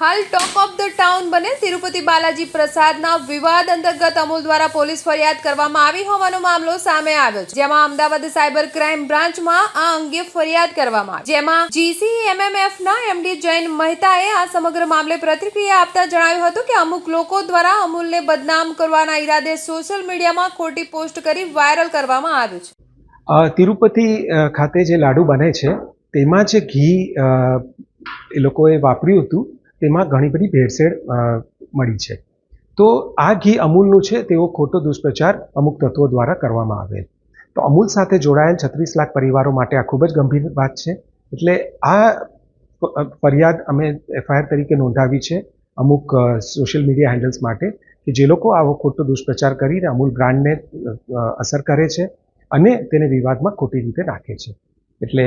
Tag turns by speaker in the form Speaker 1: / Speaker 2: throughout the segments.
Speaker 1: હાલ top of the town બને તિરુપતિ બાલાજી પ્રસાદના વિવાદ અંતર્ગત અમૂલ દ્વારા પોલીસ ફરિયાદ કરવામાં આવી હોવાનો મામલો સામે આવ્યો છે. જેમાં અમદાવાદ સાયબર ક્રાઇમ બ્રાન્ચમાં આ અંગે ફરિયાદ કરવામાં આવી. જેમાં જીસીએમએમએફ ના એમડી જૈન મહેતાએ આ સમગ્ર મામલે પ્રતિક્રિયા આપતા જણાવ્યું હતું કે અમુક લોકો દ્વારા અમૂલને બદનામ કરવાના ઈરાદે સોશિયલ મીડિયામાં ખોટી પોસ્ટ કરી વાયરલ કરવામાં આવ્યું છે.
Speaker 2: તિરુપતિ ખાતે જે લાડુ બને છે, તેમાં જે ઘી એ લોકોએ વાપર્યું હતું તેમાં ઘણી બધી ભેળસેળ મળી છે. તો આ ઘી અમૂલનું છે તેવો ખોટો દુષ્પ્રચાર અમુક તત્વો દ્વારા કરવામાં આવેલ. તો અમૂલ સાથે જોડાયેલ છત્રીસ લાખ પરિવારો માટે આ ખૂબ જ ગંભીર વાત છે. એટલે આ ફરિયાદ અમે એફઆઈઆર તરીકે નોંધાવી છે, અમુક સોશિયલ મીડિયા હેન્ડલ્સ માટે, કે જે લોકો આવો ખોટો દુષ્પ્રચાર કરીને અમૂલ બ્રાન્ડને અસર કરે છે અને તેને વિવાદમાં ખોટી રીતે નાખે છે. એટલે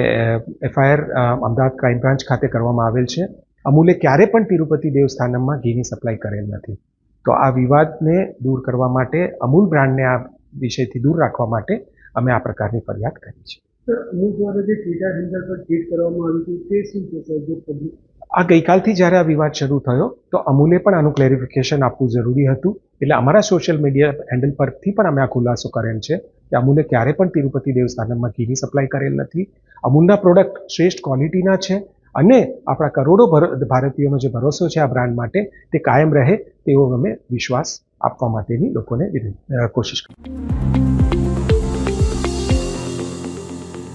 Speaker 2: એફઆઈઆર અમદાવાદ ક્રાઇમ બ્રાન્ચ ખાતે કરવામાં આવેલ છે. અમૂલે ક્યારે પણ તિરુપતિ દેવસ્થાનમમાં ઘીની સપ્લાય કરેલ નથી. તો આ વિવાદને દૂર કરવા માટે અમૂલ બ્રાન્ડને આ વિષયથી દૂર રાખવા માટે અમે આ પ્રકારની ફરિયાદ કરી છે.
Speaker 3: અમુક દ્વારા જે ટ્વિટર હેન્ડલ પર ટ્વીટ કરવામાં આવ્યું હતું તે શું છે
Speaker 2: આ ગઈકાલથી જ્યારે આ વિવાદ શરૂ થયો તો અમૂલે પણ આનું ક્લેરિફિકેશન આપવું જરૂરી હતું. એટલે અમારા સોશિયલ મીડિયા હેન્ડલ પરથી પણ અમે આ ખુલાસો કરેલ છે કે અમૂલે ક્યારે પણ તિરુપતિ દેવસ્થાનમમાં ઘીની સપ્લાય કરેલ નથી. અમૂલના પ્રોડક્ટ શ્રેષ્ઠ ક્વોલિટીના છે. અને આપણા કરોડો ભર- ભારતીયોનો જે ભરોસો છે આ બ્રાન્ડ માટે તે કાયમ રહે તેવો અમે વિશ્વાસ આપવા માટેની લોકોને કોશિશ કરી